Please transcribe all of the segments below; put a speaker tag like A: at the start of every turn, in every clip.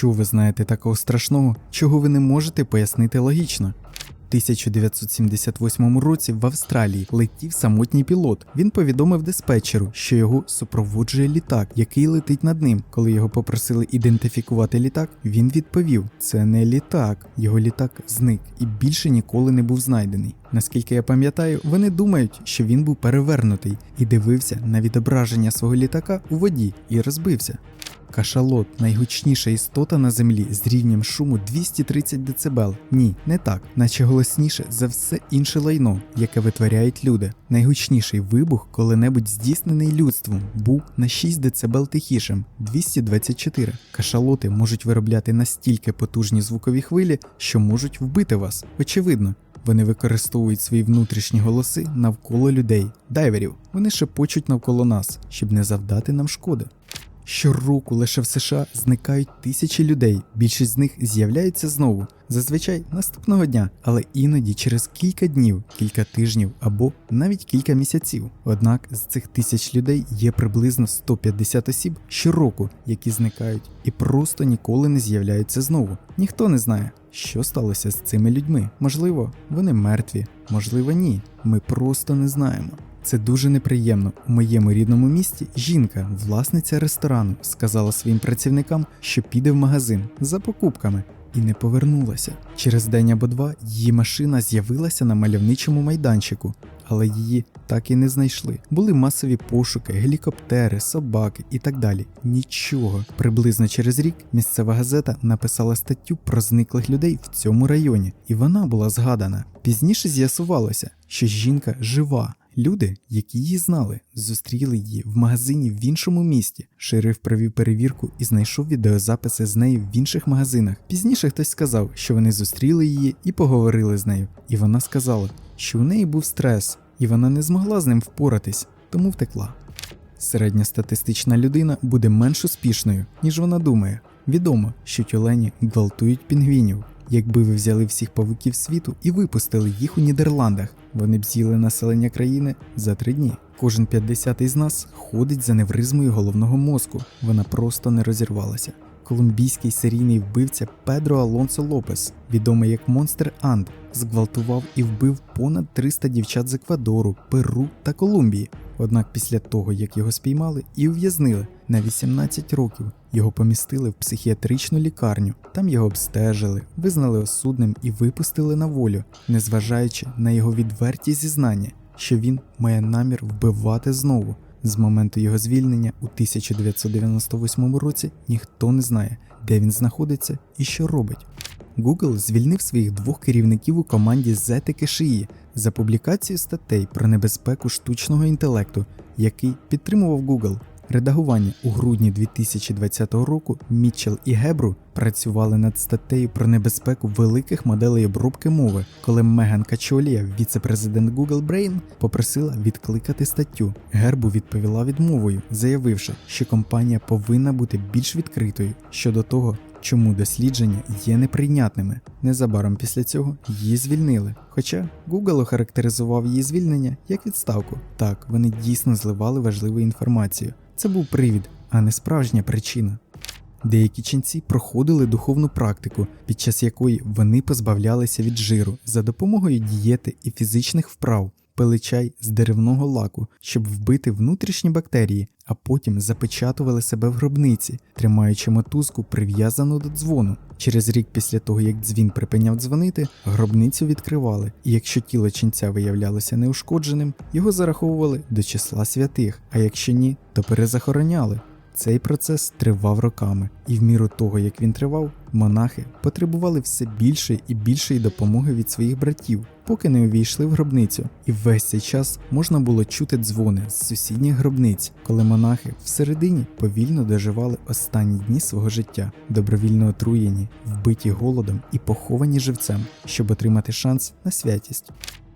A: Що ви знаєте такого страшного, чого ви не можете пояснити логічно? У 1978 році в Австралії летів самотній пілот. Він повідомив диспетчеру, що його супроводжує літак, який летить над ним. Коли його попросили ідентифікувати літак, він відповів: це не літак. Його літак зник і більше ніколи не був знайдений. Наскільки я пам'ятаю, вони думають, що він був перевернутий і дивився на відображення свого літака у воді і розбився. Кашалот найгучніша істота на землі з рівнем шуму 230 дБ. Ні, не так, наче голосніше за все інше лайно, яке витворяють люди. Найгучніший вибух, коли-небудь здійснений людством, був на 6 дБ тихішим 224. Кашалоти можуть виробляти настільки потужні звукові хвилі, що можуть вбити вас. Очевидно. Вони використовують свої внутрішні голоси навколо людей, дайверів. Вони шепочуть навколо нас, щоб не завдати нам шкоди. Щороку лише в США зникають тисячі людей, більшість з них з'являються знову, зазвичай наступного дня, але іноді через кілька днів, кілька тижнів або навіть кілька місяців. Однак з цих тисяч людей є приблизно 150 осіб щороку, які зникають і просто ніколи не з'являються знову. Ніхто не знає, що сталося з цими людьми. Можливо, вони мертві, можливо, ні. Ми просто не знаємо. Це дуже неприємно. У моєму рідному місті жінка, власниця ресторану, сказала своїм працівникам, що піде в магазин за покупками. І не повернулася. Через день або два її машина з'явилася на мальовничому майданчику, але її так і не знайшли. Були масові пошуки, гелікоптери, собаки і так далі. Нічого. Приблизно через рік місцева газета написала статтю про зниклих людей в цьому районі, і вона була згадана. Пізніше з'ясувалося, що жінка жива. Люди, які її знали, зустріли її в магазині в іншому місті. Шериф провів перевірку і знайшов відеозаписи з нею в інших магазинах. Пізніше хтось сказав, що вони зустріли її і поговорили з нею. І вона сказала, що у неї був стрес, і вона не змогла з ним впоратись, тому втекла. Середньостатистична людина буде менш успішною, ніж вона думає. Відомо, що тюлені гвалтують пінгвінів. Якби ви взяли всіх павуків світу і випустили їх у Нідерландах, вони б з'їли населення країни за три дні. Кожен 50 з нас ходить за невризмою головного мозку. Вона просто не розірвалася. Колумбійський серійний вбивця Педро Алонсо Лопес, відомий як Монстер Анд, зґвалтував і вбив понад 300 дівчат з Еквадору, Перу та Колумбії. Однак після того, як його спіймали і ув'язнили на 18 років, його помістили в психіатричну лікарню. Там його обстежили, визнали осудним і випустили на волю, незважаючи на його відверті зізнання, що він має намір вбивати знову. З моменту його звільнення у 1998 році ніхто не знає, де він знаходиться і що робить. Google звільнив своїх двох керівників у команді з етики шиї за публікацію статей про небезпеку штучного інтелекту, який підтримував Google. Редагування у грудні 2020 року Мітчелл і Гебру працювали над статтею про небезпеку великих моделей обробки мови, коли Меган Качолія, віце-президент Google Brain, попросила відкликати статтю. Гербу відповіла відмовою, заявивши, що компанія повинна бути більш відкритою щодо того, чому дослідження є неприйнятними. Незабаром після цього її звільнили. Хоча Google охарактеризував її звільнення як відставку. Так, вони дійсно зливали важливу інформацію. Це був привід, а не справжня причина. Деякі ченці проходили духовну практику, під час якої вони позбавлялися від жиру за допомогою дієти і фізичних вправ, пили чай з деревного лаку, щоб вбити внутрішні бактерії, а потім запечатували себе в гробниці, тримаючи мотузку прив'язану до дзвону. Через рік після того, як дзвін припиняв дзвонити, гробницю відкривали, і якщо тіло ченця виявлялося неушкодженим, його зараховували до числа святих, а якщо ні, то перезахороняли. Цей процес тривав роками, і в міру того, як він тривав, монахи потребували все більшої і більшої допомоги від своїх братів, поки не увійшли в гробницю. І весь цей час можна було чути дзвони з сусідніх гробниць, коли монахи всередині повільно доживали останні дні свого життя, добровільно отруєні, вбиті голодом і поховані живцем, щоб отримати шанс на святість.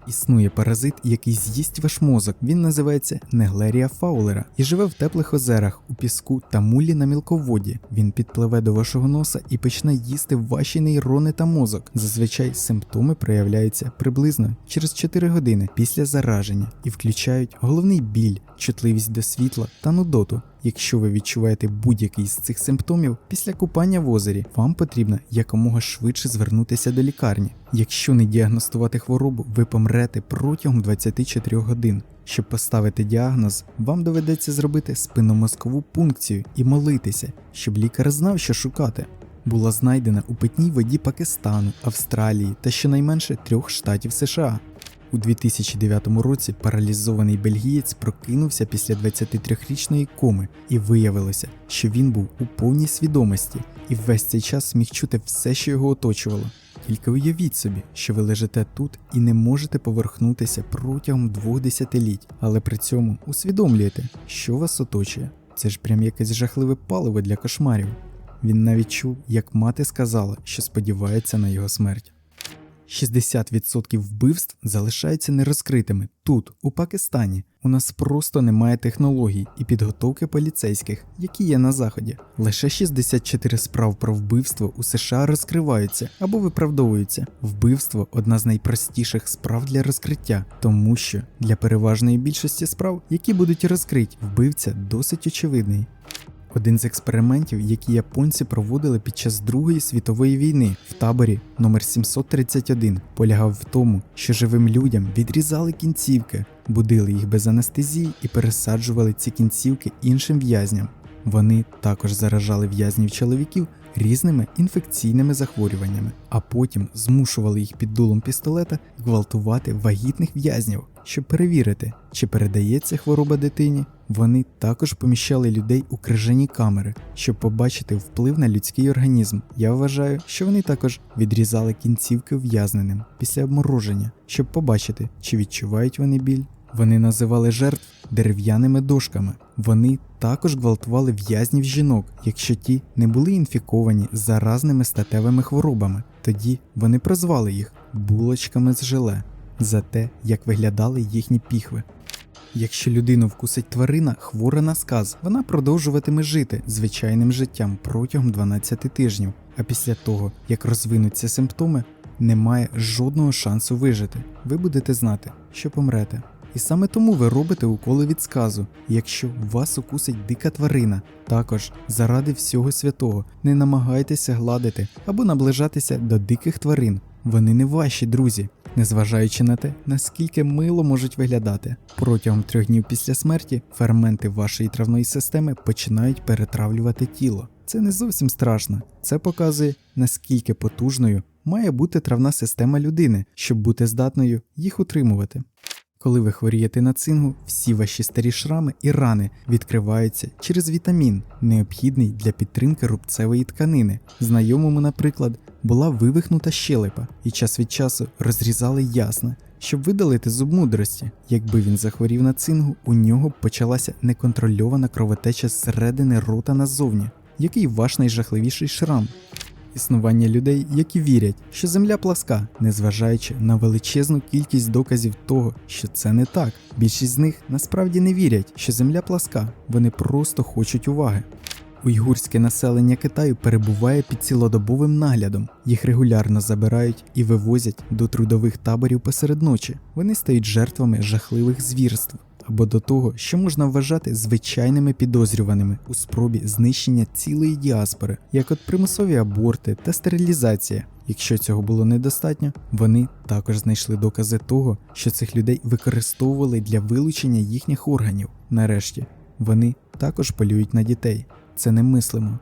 A: Існує паразит, який з'їсть ваш мозок. Він називається Неглерія фаулера і живе в теплих озерах, у піску та мулі на мілководді. Він підпливе до вашого носа і почне їсти ваші нейрони та мозок. Зазвичай симптоми проявляються приблизно через 4 години після зараження і включають головний біль, чутливість до світла та нудоту. Якщо ви відчуваєте будь-який з цих симптомів, після купання в озері вам потрібно якомога швидше звернутися до лікарні. Якщо не діагностувати хворобу, ви помрете протягом 24 годин. Щоб поставити діагноз, вам доведеться зробити спинномозкову пункцію і молитися, щоб лікар знав, що шукати. Була знайдена у питній воді Пакистану, Австралії та щонайменше трьох штатів США. У 2009 році паралізований бельгієць прокинувся після 23-річної коми і виявилося, що він був у повній свідомості і весь цей час міг чути все, що його оточувало. Тільки уявіть собі, що ви лежите тут і не можете поверхнутися протягом двох десятиліть, але при цьому усвідомлюєте, що вас оточує. Це ж прям якесь жахливе паливо для кошмарів. Він навіть чув, як мати сказала, що сподівається на його смерть. 60% вбивств залишаються нерозкритими тут, у Пакистані. У нас просто немає технологій і підготовки поліцейських, які є на заході. Лише 64 справ про вбивство у США розкриваються або виправдовуються. Вбивство одна з найпростіших справ для розкриття, тому що для переважної більшості справ, які будуть розкриті, вбивця досить очевидний. Один з експериментів, які японці проводили під час Другої світової війни в таборі номер 731, полягав в тому, що живим людям відрізали кінцівки, будили їх без анестезії і пересаджували ці кінцівки іншим в'язням. Вони також заражали в'язнів чоловіків різними інфекційними захворюваннями, а потім змушували їх під дулом пістолета гвалтувати вагітних в'язнів, щоб перевірити, чи передається хвороба дитині. Вони також поміщали людей у крижані камери, щоб побачити вплив на людський організм. Я вважаю, що вони також відрізали кінцівки ув'язненим після обмороження, щоб побачити, чи відчувають вони біль. Вони називали жертв дерев'яними дошками. Вони також гвалтували в'язнів жінок, якщо ті не були інфіковані заразними статевими хворобами. Тоді вони прозвали їх булочками з желе за те, як виглядали їхні піхви. Якщо людину вкусить тварина, хвора на сказ, вона продовжуватиме жити звичайним життям протягом 12 тижнів, а після того, як розвинуться симптоми, немає жодного шансу вижити. Ви будете знати, що помрете. І саме тому ви робите уколи від сказу, якщо вас укусить дика тварина. Також, заради всього святого, не намагайтеся гладити або наближатися до диких тварин. Вони не ваші друзі, незважаючи на те, наскільки мило можуть виглядати. Протягом трьох днів після смерті ферменти вашої травної системи починають перетравлювати тіло. Це не зовсім страшно. Це показує, наскільки потужною має бути травна система людини, щоб бути здатною їх утримувати. Коли ви хворієте на цингу, всі ваші старі шрами і рани відкриваються через вітамін, необхідний для підтримки рубцевої тканини. Знайомому, наприклад, була вивихнута щелепа, і час від часу розрізали ясна, щоб видалити зуб мудрості. Якби він захворів на цингу, у нього б почалася неконтрольована кровотеча зсередини рота назовні. Який ваш найжахливіший шрам? Існування людей, які вірять, що земля пласка, незважаючи на величезну кількість доказів того, що це не так. Більшість з них насправді не вірять, що земля пласка, вони просто хочуть уваги. Уйгурське населення Китаю перебуває під цілодобовим наглядом. Їх регулярно забирають і вивозять до трудових таборів посеред ночі. Вони стають жертвами жахливих звірств або до того, що можна вважати звичайними підозрюваними у спробі знищення цілої діаспори, як от примусові аборти та стерилізація. Якщо цього було недостатньо, вони також знайшли докази того, що цих людей використовували для вилучення їхніх органів. Нарешті вони також полюють на дітей. Це немислимо.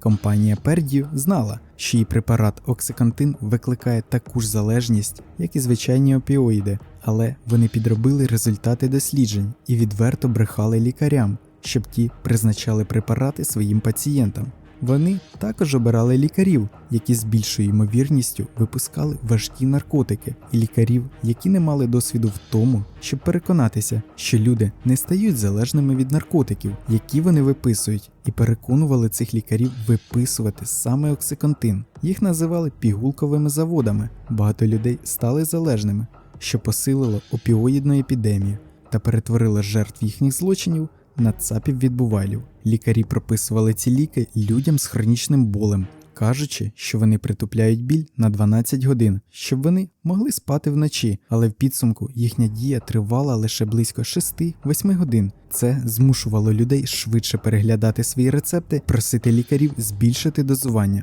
A: Компанія Perdue знала, що її препарат Оксикантин викликає таку ж залежність, як і звичайні опіоїди, але вони підробили результати досліджень і відверто брехали лікарям, щоб ті призначали препарати своїм пацієнтам. Вони також обирали лікарів, які з більшою ймовірністю випускали важкі наркотики, і лікарів, які не мали досвіду в тому, щоб переконатися, що люди не стають залежними від наркотиків, які вони виписують, і переконували цих лікарів виписувати саме оксиконтин. Їх називали пігулковими заводами. Багато людей стали залежними, що посилило опіоїдну епідемію та перетворило жертв їхніх злочинів на цапів відбувайлів. Лікарі прописували ці ліки людям з хронічним болем, кажучи, що вони притупляють біль на 12 годин, щоб вони могли спати вночі, але в підсумку їхня дія тривала лише близько 6-8 годин. Це змушувало людей швидше переглядати свої рецепти, просити лікарів збільшити дозування.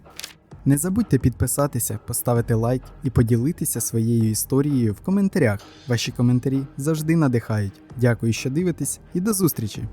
A: Не забудьте підписатися, поставити лайк і поділитися своєю історією в коментарях. Ваші коментарі завжди надихають. Дякую, що дивитесь, і до зустрічі!